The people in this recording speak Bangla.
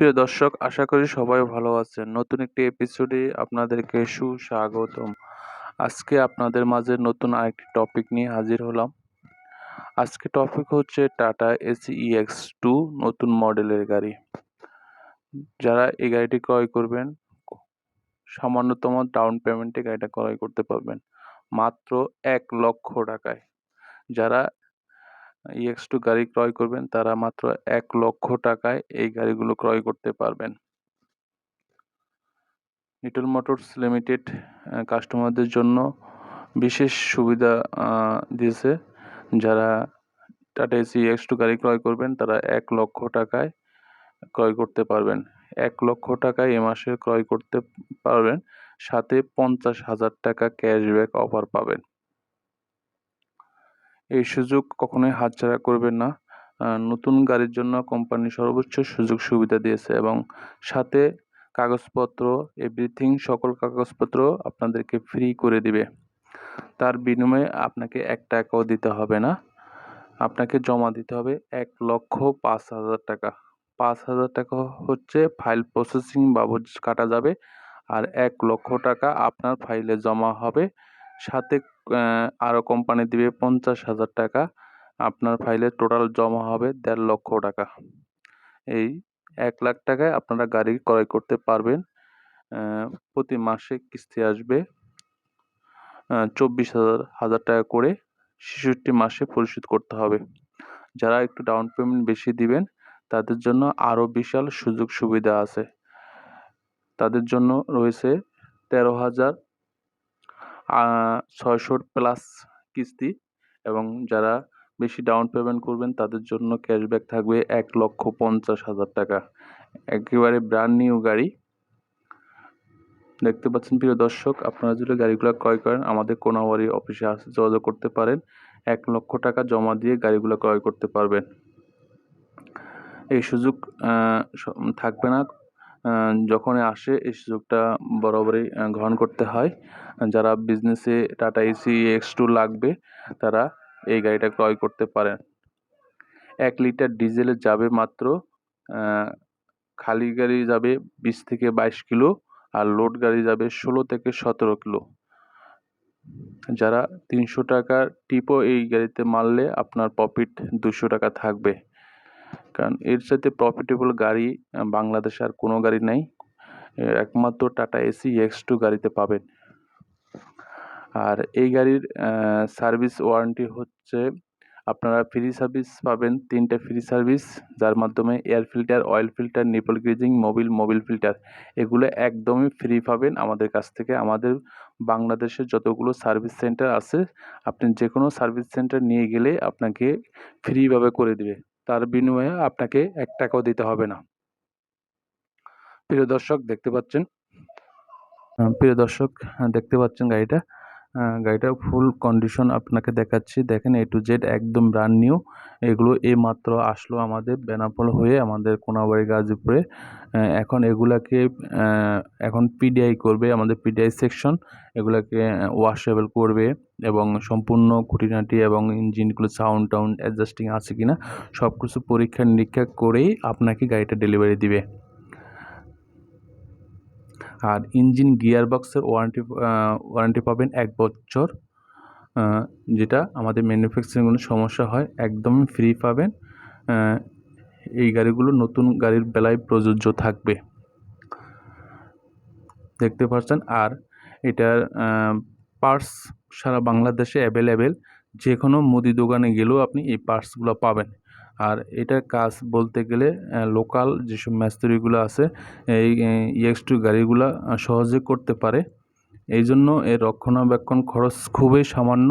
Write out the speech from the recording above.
প্রিয় দর্শক, আশা করি সবাই ভালো আছেন। নতুন একটি এপিসোডে আপনাদেরকে সুস্বাগতম। আজকে আপনাদের মাঝে নতুন আরেকটি টপিক নিয়ে হাজির হলাম। আজকে টপিক হচ্ছে টাটা এসি ইএক্স টু নতুন মডেলের গাড়ি। যারা এই গাড়িটি ক্রয় করবেন, সামান্যতম ডাউন পেমেন্টে গাড়িটা ক্রয় করতে পারবেন। মাত্র এক লক্ষ টাকায়। যারা ইএক্স টু গাড়ি ক্রয় করবেন, তারা মাত্র এক লক্ষ টাকায় এই গাড়িগুলো ক্রয় করতে পারবেন। লিটল মোটরস লিমিটেড কাস্টমারদের জন্য বিশেষ সুবিধা দিয়েছে। যারা টাটা এসি এক্স টু গাড়ি ক্রয় করবেন, তারা এক লক্ষ টাকায় ক্রয় করতে পারবেন। এক লক্ষ টাকায় এ মাসে ক্রয় করতে পারবেন, সাথে পঞ্চাশ হাজার টাকা ক্যাশব্যাক অফার পাবেন। এই সুযোগ কখনোই হাতছাড়া করবেন না। নতুন গাড়ির জন্য কোম্পানি সর্বোচ্চ সুযোগ সুবিধা দিয়েছে এবং সাথে কাগজপত্র এভরিথিং সকল কাগজপত্র আপনাদেরকে ফ্রি করে দিবে। তার বিনিময়ে আপনাকে এক টাকাও দিতে হবে না। আপনাকে জমা দিতে হবে এক লক্ষ পাঁচ হাজার টাকা। পাঁচ হাজার টাকা হচ্ছে ফাইল প্রসেসিং বাবদ কাটা যাবে আর এক লক্ষ টাকা আপনার ফাইলে জমা হবে। সাথে আরও কোম্পানি দিবে পঞ্চাশ হাজার টাকা। আপনার ফাইলে টোটাল জমা হবে দেড় লক্ষ টাকা। এই এক লাখ টাকায় আপনারা গাড়ি ক্রয় করতে পারবেন। প্রতি মাসে কিস্তি আসবে চব্বিশ হাজার হাজার টাকা করে ছেষট্টি মাসে পরিশোধ করতে হবে। যারা একটু ডাউন পেমেন্ট বেশি দিবেন, তাদের জন্য আরও বিশাল সুযোগ সুবিধা আছে। তাদের জন্য রয়েছে তেরো হাজার ছয়শো প্লাস কিস্তি এবং যারা বেশি ডাউন পেমেন্ট করবেন তাদের জন্য ক্যাশব্যাক থাকবে এক লক্ষ পঞ্চাশ হাজার টাকা। একেবারে ব্র্যান্ড নিউ গাড়ি। দেখতে পাচ্ছেন প্রিয় দর্শক, আপনারা যদি গাড়িগুলো ক্রয় করেন, আমাদের কোনাবাড়ি অফিসে আসে যোগাযোগ করতে পারেন। এক লক্ষ টাকা জমা দিয়ে গাড়িগুলো ক্রয় করতে পারবেন। এই সুযোগ থাকবে না। যখন আসে এই সুযোগটা বরাবরই গ্রহণ করতে হয়। যারা বিজনেসে টাটা এসি এক্স টু লাগবে, তারা এই গাড়িটা ক্রয় করতে পারেন। এক লিটার ডিজেলে যাবে মাত্র খালি গাড়ি যাবে বিশ থেকে বাইশ কিলো, আর লোড গাড়ি যাবে ষোলো থেকে সতেরো কিলো। যারা তিনশো টাকার টিপও এই গাড়িতে মারলে আপনার প্রফিট দুশো টাকা থাকবে। কারণ এর সাথে প্রফিটেবল গাড়ি বাংলাদেশে আর কোনো গাড়ি নেই। একমাত্র টাটা এসি এক্স টু গাড়িতে পাবেন। আর এই গাড়ির সার্ভিস ওয়ারেন্টি হচ্ছে, আপনারা ফ্রি সার্ভিস পাবেন তিনটে ফ্রি সার্ভিস যার মাধ্যমে air filter oil filter nipple greasing mobil mobil filter এগুলো একদমই ফ্রি পাবেন আমাদের কাছ থেকে। আমাদের বাংলাদেশের যতগুলো সার্ভিস সেন্টার আছে, আপনি যে কোনো সার্ভিস সেন্টার নিয়ে গেলে আপনাকে ফ্রিভাবে করে দিবে। তার বিনিময়ে আপনাকে এক টাকাও দিতে হবে না। প্রিয় দর্শক, দেখতে পাচ্ছেন? প্রিয় দর্শক, দেখতে পাচ্ছেন গাড়িটা? গাড়িটা ফুল কন্ডিশন আপনাকে দেখাচ্ছি। দেখেন এ টু জেড একদম ব্রান্ড নিউ এগুলো এই মাত্র আসলো আমাদের বেনাপোল হয়ে আমাদের কোনাবাড়ি, গাজীপুরে। এখন এগুলাকে এখন পিডিআই করবে আমাদের পিডিআই সেকশন এগুলাকে ওয়াশেবল করবে এবং সম্পূর্ণ খুঁটিনাটি এবং ইঞ্জিনগুলো সাউন্ড টাউন্ড অ্যাডজাস্টিং আছে কিনা সব কিছু পরীক্ষা নিরীক্ষা করেই আপনাকে গাড়িটা ডেলিভারি দিবে। আর ইঞ্জিন গিয়ার বক্সের ওয়ারেন্টি ওয়ারেন্টি পাবেন এক বছর যেটা আমাদের ম্যানুফ্যাকচারিং কোনো সমস্যা হয়, একদমই ফ্রি পাবেন এই গাড়িগুলো নতুন গাড়ির বেলায় প্রযোজ্য থাকবে। দেখতে পাচ্ছেন, আর এটার পার্টস সারা বাংলাদেশে অ্যাভেলেবেল যে কোনো মুদি দোকানে গেলেও আপনি এই পার্টসগুলো পাবেন। আর এটার কাজ বলতে গেলে লোকাল যেসব মিস্ত্রিগুলো আছে, এই ইএক্স টু গাড়িগুলো সহজে করতে পারে। এই জন্য এর রক্ষণাবেক্ষণ খরচ খুবই সামান্য